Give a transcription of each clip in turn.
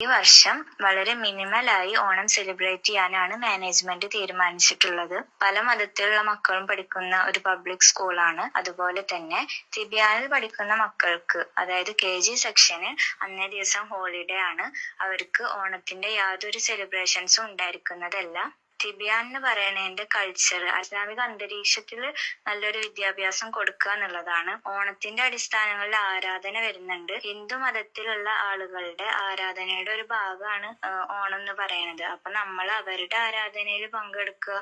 ഈ വർഷം വളരെ മിനിമലായി ഓണം സെലിബ്രേറ്റ് ചെയ്യാനാണ് മാനേജ്മെന്റ് തീരുമാനിച്ചിട്ടുള്ളത്. പല മതത്തിലുള്ള മക്കളും പഠിക്കുന്ന ഒരു പബ്ലിക് സ്കൂളാണ് അതുപോലെ തന്നെ തിബിയാനിൽ പഠിക്കുന്ന മക്കൾക്ക് അതായത് കെ ജി സെക്ഷന് അന്നേ ദിവസം ഹോളിഡേ ആണ്. അവർക്ക് ഓണത്തിന്റെ യാതൊരു സെലിബ്രേഷൻസും ഉണ്ടായിരിക്കുന്നതല്ല. തിബിയാൻ എന്ന് കൾച്ചർ അസ്ലാമിക അന്തരീക്ഷത്തിൽ നല്ലൊരു വിദ്യാഭ്യാസം കൊടുക്കുക എന്നുള്ളതാണ്. ഓണത്തിന്റെ അടിസ്ഥാനങ്ങളിൽ ആരാധന വരുന്നുണ്ട്. ഹിന്ദു മതത്തിലുള്ള ആളുകളുടെ ആരാധനയുടെ ഒരു ഭാഗമാണ് ഓണം എന്ന് പറയുന്നത്. അപ്പൊ നമ്മൾ അവരുടെ ആരാധനയിൽ പങ്കെടുക്കുക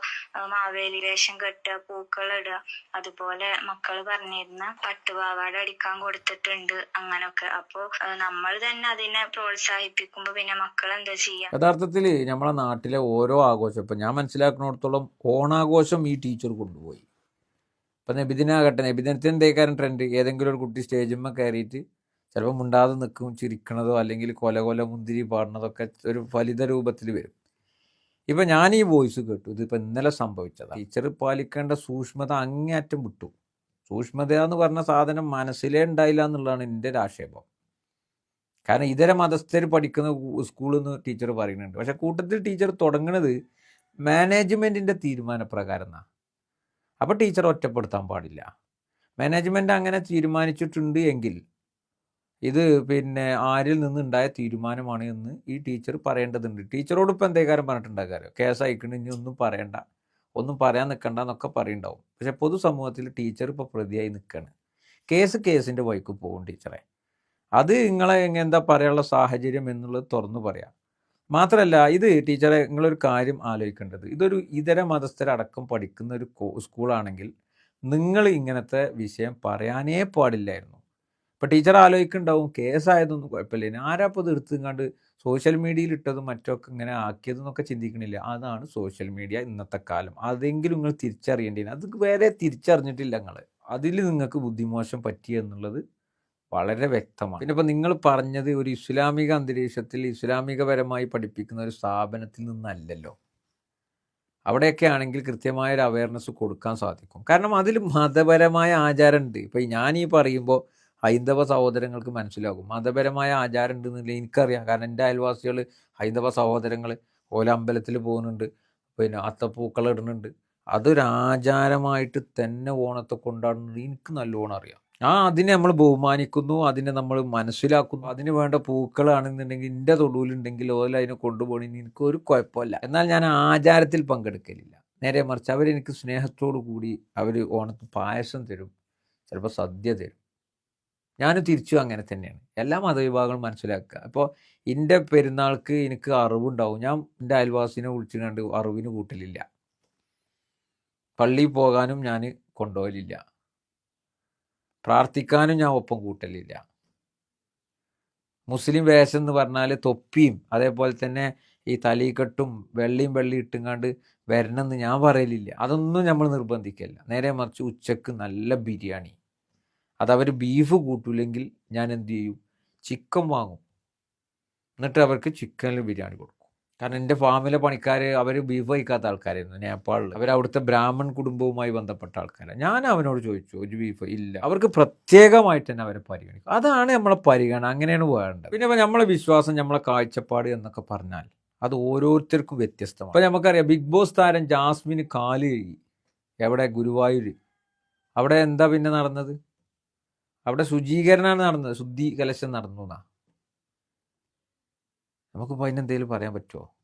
മാവേലി വേഷം കെട്ടുക പൂക്കൾ ഇടുക അതുപോലെ മക്കൾ പറഞ്ഞിരുന്ന പട്ടുപാവാട അടിക്കാൻ കൊടുത്തിട്ടുണ്ട് അങ്ങനൊക്കെ. അപ്പോ നമ്മൾ തന്നെ അതിനെ പ്രോത്സാഹിപ്പിക്കുമ്പോ പിന്നെ മക്കൾ എന്താ ചെയ്യാ യഥാർത്ഥത്തിൽ നമ്മളെ നാട്ടിലെ ഓരോ ആഘോഷം ഇപ്പൊ ഞാൻ മനസ്സിലാക്കുന്നിടത്തോളം ഓണാഘോഷം ഈ ടീച്ചർ കൊണ്ടുപോയി. ഇപ്പം നബിദിനാകട്ടെ നബിദിനത്തിന് എന്തേക്കാരൻ ട്രെൻഡ് ഏതെങ്കിലും ഒരു കുട്ടി സ്റ്റേജിന്മേൽ കയറിയിട്ട് ചിലപ്പോൾ മുണ്ടാതെ നിൽക്കും ചിരിക്കണതോ അല്ലെങ്കിൽ കൊല കൊല മുന്തിരി പാടുന്നതൊക്കെ ഒരു ഫലിത രൂപത്തിൽ വരും. ഇപ്പം ഞാൻ ഈ വോയിസ് കേട്ടു. ഇതിപ്പോൾ ഇന്നലെ സംഭവിച്ചതാണ് ടീച്ചർ പാലിക്കേണ്ട സൂക്ഷ്മത അങ്ങേയറ്റം വിട്ടു. സൂക്ഷ്മത എന്ന് പറഞ്ഞ സാധനം മനസ്സിലേ ഉണ്ടായില്ല എന്നുള്ളതാണ് എന്റെ ഒരു ആക്ഷേപം. കാരണം ഇതര മതസ്ഥർ പഠിക്കുന്ന സ്കൂളിൽ നിന്ന് ടീച്ചർ പറയുന്നുണ്ട്. പക്ഷെ കൂട്ടത്തിൽ ടീച്ചർ തുടങ്ങുന്നത് മാനേജ്മെന്റിന്റെ തീരുമാനപ്രകാരം അപ്പോൾ ടീച്ചർ ഒറ്റപ്പെടുത്താൻ പാടില്ല. മാനേജ്മെന്റ് അങ്ങനെ തീരുമാനിച്ചിട്ടുണ്ട് എങ്കിൽ ഇത് പിന്നെ ആരിൽ നിന്നുണ്ടായ തീരുമാനമാണ് എന്ന് ഈ ടീച്ചർ പറയേണ്ടതുണ്ട്. ടീച്ചറോട് ഇപ്പോൾ എന്തേക്കാരം പറഞ്ഞിട്ടുണ്ടാകാരോ കേസ് അയക്കണ ഇനി ഒന്നും പറയണ്ട. ഒന്നും പറയാൻ നിൽക്കണ്ട എന്നൊക്കെ പറയുണ്ടാവും. പക്ഷെ പൊതുസമൂഹത്തിൽ ടീച്ചർ ഇപ്പോൾ പ്രതിയായി നിൽക്കുകയാണ് കേസ് കേസിന്റെ വഴിക്ക് പോകും ടീച്ചറെ അത് നിങ്ങളെ എന്താ പറയാനുള്ള സാഹചര്യം എന്നുള്ളത് തുറന്നു പറയാം. മാത്രമല്ല ഇത് ടീച്ചറെ നിങ്ങളൊരു കാര്യം ആലോചിക്കേണ്ടത്. ഇതൊരു ഇതര മതസ്ഥരടക്കം പഠിക്കുന്ന ഒരു സ്കൂളാണെങ്കിൽ നിങ്ങൾ ഇങ്ങനത്തെ വിഷയം പറയാനേ പാടില്ലായിരുന്നു. ഇപ്പം ടീച്ചർ ആലോചിക്കുന്നുണ്ടാവും കേസായതൊന്നും കുഴപ്പമില്ല. ഇനി ആരാ ഇപ്പോൾ ഇത് എടുത്തുങ്ങാണ്ട് സോഷ്യൽ മീഡിയയിൽ ഇട്ടതും മറ്റൊക്കെ ഇങ്ങനെ ആക്കിയതെന്നൊക്കെ ചിന്തിക്കണില്ല. അതാണ് സോഷ്യൽ മീഡിയ ഇന്നത്തെ കാലം. അതെങ്കിലും നിങ്ങൾ തിരിച്ചറിയേണ്ടി അത് വേറെ തിരിച്ചറിഞ്ഞിട്ടില്ല നിങ്ങൾ അതിൽ നിങ്ങൾക്ക് ബുദ്ധിമോശം പറ്റി എന്നുള്ളത് വളരെ വ്യക്തമാണ്. പിന്നെ ഇപ്പം നിങ്ങൾ പറഞ്ഞത് ഒരു ഇസ്ലാമിക അന്തരീക്ഷത്തിൽ ഇസ്ലാമികപരമായി പഠിപ്പിക്കുന്ന ഒരു സ്ഥാപനത്തിൽ നിന്നല്ലല്ലോ. അവിടെയൊക്കെ ആണെങ്കിൽ കൃത്യമായ ഒരു അവയർനെസ് കൊടുക്കാൻ സാധിക്കും. കാരണം അതിൽ മതപരമായ ആചാരമുണ്ട്. ഇപ്പം ഞാൻ ഈ പറയുമ്പോൾ ഹൈന്ദവ സഹോദരങ്ങൾക്ക് മനസ്സിലാകും. മതപരമായ ആചാരം ഉണ്ടെന്നില്ല എനിക്കറിയാം. കാരണം എന്റെ അയൽവാസികൾ ഹൈന്ദവ സഹോദരങ്ങൾ ഓല അമ്പലത്തിൽ പോകുന്നുണ്ട്. പിന്നെ അത്തപ്പൂക്കൾ ഇടുന്നുണ്ട്. അതൊരു ആചാരമായിട്ട് തന്നെ ഓണത്തെ കൊണ്ടാടുന്നത് എനിക്ക് നല്ലോണം അറിയാം. ആ അതിനെ നമ്മൾ ബഹുമാനിക്കുന്നു അതിനെ നമ്മൾ മനസ്സിലാക്കുന്നു. അതിന് വേണ്ട പൂക്കളാണെന്നുണ്ടെങ്കിൽ എന്റെ തൊടുവിലുണ്ടെങ്കിൽ ഓല അതിനെ കൊണ്ടുപോകണമെങ്കിൽ എനിക്ക് ഒരു കുഴപ്പമില്ല. എന്നാൽ ഞാൻ ആചാരത്തിൽ പങ്കെടുക്കലില്ല. നേരെ മറിച്ച് അവരെനിക്ക് സ്നേഹത്തോടു കൂടി അവർ ഓണത്ത് പായസം തരും. ചിലപ്പോൾ സദ്യ തരും. ഞാനും തിരിച്ചു അങ്ങനെ തന്നെയാണ്. എല്ലാ മതവിഭാഗങ്ങളും മനസ്സിലാക്കുക. അപ്പോൾ എന്റെ പെരുന്നാൾക്ക് എനിക്ക് അറിവുണ്ടാവും. ഞാൻ എന്റെ അയൽവാസിനെ വിളിച്ചു കണ്ട് അറിവിന് കൂട്ടലില്ല. പള്ളിയിൽ പോകാനും ഞാൻ കൊണ്ടുപോകലില്ല. പ്രാർത്ഥിക്കാനും ഞാൻ ഒപ്പം കൂട്ടലില്ല. മുസ്ലിം വേഷം എന്ന് പറഞ്ഞാൽ തൊപ്പിയും അതേപോലെ തന്നെ ഈ തലീക്കെട്ടും വെള്ളിയും വെള്ളി ഇട്ടുങ്ങാണ്ട് വരണമെന്ന് ഞാൻ പറയലില്ല. അതൊന്നും നമ്മൾ നിർബന്ധിക്കല്ല നേരെ മറിച്ച് ഉച്ചയ്ക്ക് നല്ല ബിരിയാണി. അതവർ ബീഫ് കൂട്ടില്ലെങ്കിൽ ഞാൻ എന്ത് ചെയ്യും? ചിക്കൻ വാങ്ങും. എന്നിട്ട് അവർക്ക് ചിക്കനിൽ ബിരിയാണി കൊടുക്കും. കാരണം എന്റെ ഫാമിലെ പണിക്കാർ അവർ ബീഫ് കഴിക്കാത്ത ആൾക്കാരായിരുന്നു നേപ്പാളിൽ അവർ അവിടുത്തെ ബ്രാഹ്മൺ കുടുംബവുമായി ബന്ധപ്പെട്ട ആൾക്കാരാണ് ഞാൻ അവനോട് ചോദിച്ചു ഒരു ബീഫ് ഇല്ല. അവർക്ക് പ്രത്യേകമായിട്ട് തന്നെ അവരെ പരിഗണിക്കും. അതാണ് നമ്മളെ പരിഗണന. അങ്ങനെയാണ് വേണ്ടത് പിന്നെ നമ്മളെ വിശ്വാസം നമ്മളെ കാഴ്ചപ്പാട് എന്നൊക്കെ പറഞ്ഞാൽ അത് ഓരോരുത്തർക്കും വ്യത്യസ്തമാണ്. ഇപ്പം നമുക്കറിയാം ബിഗ് ബോസ് താരം ജാസ്മിന് കാൽ എവിടെ? ഗുരുവായൂർ അവിടെ എന്താ പിന്നെ നടന്നത്? അവിടെ ശുചീകരണമാണ് നടന്നത്. ശുദ്ധി കലശം നടന്നു എന്നാ. നമുക്കിപ്പോൾ അതിനെന്തെങ്കിലും പറയാൻ പറ്റുമോ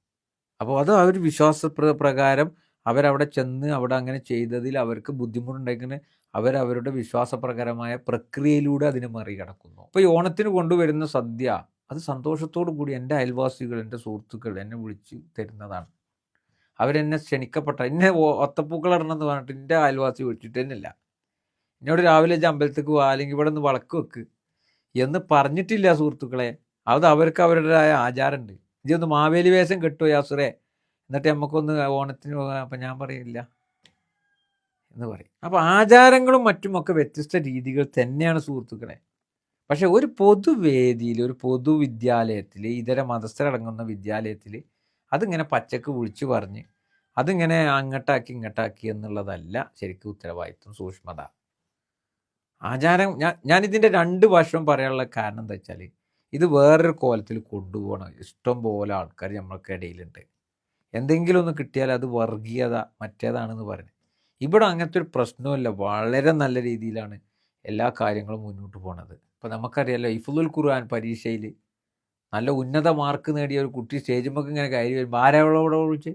അപ്പോൾ അത് അവർ വിശ്വാസ പ്ര- പ്രകാരം അവരവിടെ ചെന്ന് അവിടെ അങ്ങനെ ചെയ്തതിൽ അവർക്ക് ബുദ്ധിമുട്ടുണ്ടെങ്കിൽ അവരവരുടെ വിശ്വാസപ്രകാരമായ പ്രക്രിയയിലൂടെ അതിനെ മറികടക്കുന്നു. അപ്പോൾ ഈ ഓണത്തിന് കൊണ്ടുവരുന്ന സദ്യ അത് സന്തോഷത്തോടു കൂടി എന്റെ അയൽവാസികൾ എന്റെ സുഹൃത്തുക്കൾ എന്നെ വിളിച്ച് തരുന്നതാണ്. അവരെന്നെ ക്ഷണിക്കപ്പെട്ട എന്നെ ഇടണമെന്ന് പറഞ്ഞിട്ട് എന്റെ അയൽവാസി വിളിച്ചിട്ട് തന്നെയില്ല. എന്നോട് രാവിലെ അമ്പലത്തേക്ക് പോവാ അല്ലെങ്കിൽ ഇവിടെ നിന്ന് വളക്ക് വെക്ക് എന്ന് പറഞ്ഞിട്ടില്ല സുഹൃത്തുക്കളെ. അത് അവർക്ക് അവരുടേതായ ആചാരമുണ്ട് ഇതൊന്ന് മാവേലി വേഷം കെട്ടുമോ യാസുറേ. എന്നിട്ട് നമുക്കൊന്ന് ഓണത്തിന് പോകാം. അപ്പം ഞാൻ പറയില്ല. എന്ന് പറയും. അപ്പോൾ ആചാരങ്ങളും മറ്റുമൊക്കെ വ്യത്യസ്ത രീതികൾ തന്നെയാണ് സുഹൃത്തുക്കളെ. പക്ഷേ ഒരു പൊതുവേദിയിൽ ഒരു പൊതുവിദ്യാലയത്തിൽ ഇതര മതസ്ഥരടങ്ങുന്ന വിദ്യാലയത്തിൽ അതിങ്ങനെ പച്ചക്ക് വിളിച്ചു പറഞ്ഞ് അതിങ്ങനെ അങ്ങട്ടാക്കി ഇങ്ങട്ടാക്കി എന്നുള്ളതല്ല ശരിക്കും ഉത്തരവാദിത്വം സൂക്ഷ്മത. ആചാരം ഞാൻ ഞാനിതിന്റെ രണ്ട് വർഷം പറയാനുള്ള കാരണം എന്താ വെച്ചാൽ ഇത് വേറൊരു കോലത്തിൽ കൊണ്ടുപോകണം. ഇഷ്ടം പോലെ ആൾക്കാർ നമ്മൾക്കിടയിലുണ്ട് എന്തെങ്കിലും ഒന്ന് കിട്ടിയാൽ അത് വർഗീയത മറ്റേതാണെന്ന് പറഞ്ഞു ഇവിടെ അങ്ങനത്തെ ഒരു പ്രശ്നമില്ല വളരെ നല്ല രീതിയിലാണ് എല്ലാ കാര്യങ്ങളും മുന്നോട്ട് പോണത്. ഇപ്പോൾ നമുക്കറിയാലോ ഇഫുദുൽ ഖുർആൻ പരീക്ഷയിൽ നല്ല ഉന്നത മാർക്ക് നേടിയ ഒരു കുട്ടി സ്റ്റേജുമ്പോൾ ഇങ്ങനെ കയറി വരുമ്പോൾ ആരെയുള്ളവിടെ വിളിച്ച്?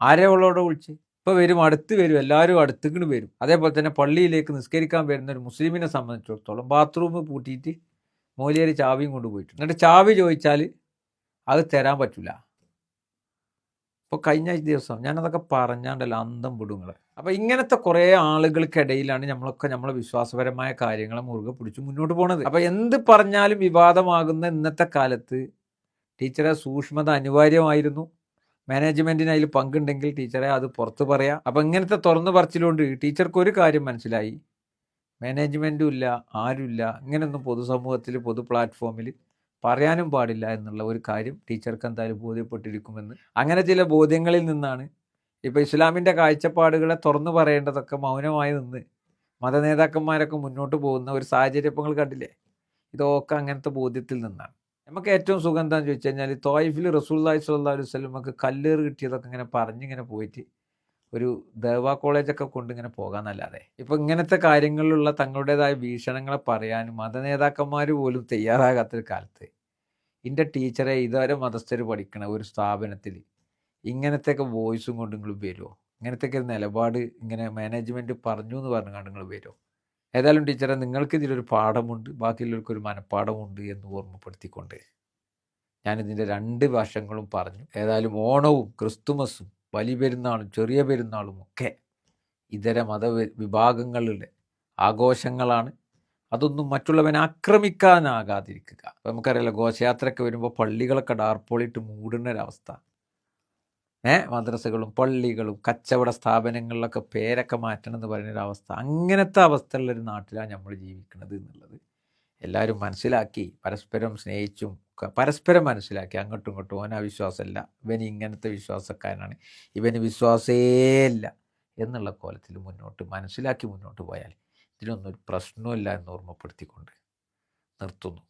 ആരെയുള്ളവിടെ വിളിച്ച്? ഇപ്പോൾ വരും അടുത്ത് വരും എല്ലാവരും അടുത്തേക്കിന് വരും. അതേപോലെ തന്നെ പള്ളിയിലേക്ക് നിസ്കരിക്കാൻ വരുന്ന ഒരു മുസ്ലിമിനെ സംബന്ധിച്ചിടത്തോളം ബാത്റൂം പൂട്ടിയിട്ട് മോലിയാരി ചാവിയും കൊണ്ടുപോയിട്ട് എന്നിട്ട് ചാവി ചോദിച്ചാൽ അത് തരാൻ പറ്റില്ല ഇപ്പോൾ കഴിഞ്ഞ ദിവസം ഞാനതൊക്കെ പറഞ്ഞാണ്ടല്ലോ അന്തം വിടുങ്ങൾ അപ്പോൾ ഇങ്ങനത്തെ കുറേ ആളുകൾക്കിടയിലാണ് നമ്മളൊക്കെ നമ്മളെ വിശ്വാസപരമായ കാര്യങ്ങളെ മുറുകെ പിടിച്ച് മുന്നോട്ട് പോണത്. അപ്പോൾ എന്ത് പറഞ്ഞാലും വിവാദമാകുന്ന ഇന്നത്തെ കാലത്ത് ടീച്ചറെ സൂക്ഷ്മത അനിവാര്യമായിരുന്നു. മാനേജ്മെന്റിന് അതിൽ പങ്കുണ്ടെങ്കിൽ ടീച്ചറെ അത് പുറത്ത് പറയാം. അപ്പോൾ ഇങ്ങനത്തെ തുറന്നു പറച്ചിലുകൊണ്ട് ടീച്ചർക്ക് ഒരു കാര്യം മനസ്സിലായി. മാനേജ്മെന്റും ഇല്ല ആരുമില്ല ഇങ്ങനെയൊന്നും പൊതുസമൂഹത്തിൽ പൊതു പ്ലാറ്റ്ഫോമിൽ പറയാനും പാടില്ല എന്നുള്ള ഒരു കാര്യം ടീച്ചർക്ക് എന്തായാലും ബോധ്യപ്പെട്ടിരിക്കുമെന്ന്. അങ്ങനെ ചില ബോധ്യങ്ങളിൽ നിന്നാണ് ഇപ്പോൾ ഇസ്ലാമിന്റെ കാഴ്ചപ്പാടുകളെ തുറന്നു പറയേണ്ടതൊക്കെ മൗനമായി നിന്ന് മതനേതാക്കന്മാരൊക്കെ മുന്നോട്ട് പോകുന്ന ഒരു സാഹചര്യം ഇപ്പോൾ നിങ്ങൾ കണ്ടില്ലേ? ഇതൊക്കെ അങ്ങനത്തെ ബോധ്യത്തിൽ നിന്നാണ്. നമുക്ക് ഏറ്റവും സുഖം എന്താണെന്ന് ചോദിച്ചു കഴിഞ്ഞാൽ തോയിഫിൽ റസൂല്ലായി സ്വല്ലാ അലൈഹി കല്ലേറ് കിട്ടിയതൊക്കെ ഇങ്ങനെ പറഞ്ഞിങ്ങനെ പോയിട്ട് ഒരു ദേവ കോളേജൊക്കെ കൊണ്ട് ഇങ്ങനെ പോകാന്നല്ലാതെ. ഇപ്പൊ ഇങ്ങനത്തെ കാര്യങ്ങളിലുള്ള തങ്ങളുടേതായ വീക്ഷണങ്ങളെ പറയാനും മത നേതാക്കന്മാർ പോലും തയ്യാറാകാത്തൊരു കാലത്ത്. എന്റെ ടീച്ചറെ ഇതുവരെ മതസ്ഥർ പഠിക്കണ ഒരു സ്ഥാപനത്തിൽ ഇങ്ങനത്തെയൊക്കെ വോയിസും കൊണ്ട് നിങ്ങൾ വരുമോ ഇങ്ങനത്തെയൊക്കെ ഒരു നിലപാട് ഇങ്ങനെ മാനേജ്മെന്റ് പറഞ്ഞു എന്ന് പറഞ്ഞു കണ്ട് നിങ്ങൾ വരുമോ ഏതായാലും ടീച്ചറെ നിങ്ങൾക്ക് ഇതിലൊരു പാഠമുണ്ട്. ബാക്കിയുള്ളവർക്ക് ഒരു മനഃപ്പാഠമുണ്ട് എന്ന് ഓർമ്മപ്പെടുത്തിക്കൊണ്ട് ഞാനിതിന്റെ രണ്ട് വശങ്ങളും പറഞ്ഞു. ഏതായാലും ഓണവും ക്രിസ്തുമസും വലിയ പെരുന്നാളും ചെറിയ പെരുന്നാളും ഒക്കെ ഇതര മത വിഭാഗങ്ങളുടെ ആഘോഷങ്ങളാണ്. അതൊന്നും മറ്റുള്ളവനെ ആക്രമിക്കാനാകാതിരിക്കുക. അപ്പോൾ നമുക്കറിയാലോ ഘോഷയാത്രയൊക്കെ വരുമ്പോൾ പള്ളികളൊക്കെ ഡാർപ്പോളിട്ട് മൂടുന്ന ഒരവസ്ഥ ഏ മദ്രസകളും പള്ളികളും കച്ചവട സ്ഥാപനങ്ങളിലൊക്കെ പേരൊക്കെ മാറ്റണം എന്ന് പറയുന്നൊരവസ്ഥ. അങ്ങനത്തെ അവസ്ഥയുള്ളൊരു നാട്ടിലാണ് നമ്മൾ ജീവിക്കുന്നത് എന്നുള്ളത്. എല്ലാവരും മനസ്സിലാക്കി പരസ്പരം സ്നേഹിച്ചും ക- പരസ്പരം മനസ്സിലാക്കി. അങ്ങോട്ടും ഇങ്ങോട്ടും. ഓന വിശ്വാസമല്ല. ഇവന് ഇങ്ങനത്തെ വിശ്വാസക്കാരനാണ്. ഇവന് വിശ്വാസേ ഇല്ല എന്നുള്ള കോലത്തിൽ മുന്നോട്ട് മനസ്സിലാക്കി മുന്നോട്ട് പോയാൽ ഇതിനൊന്നും ഒരു പ്രശ്നമില്ല എന്ന് ഓർമ്മപ്പെടുത്തിക്കൊണ്ട് നിർത്തുന്നു.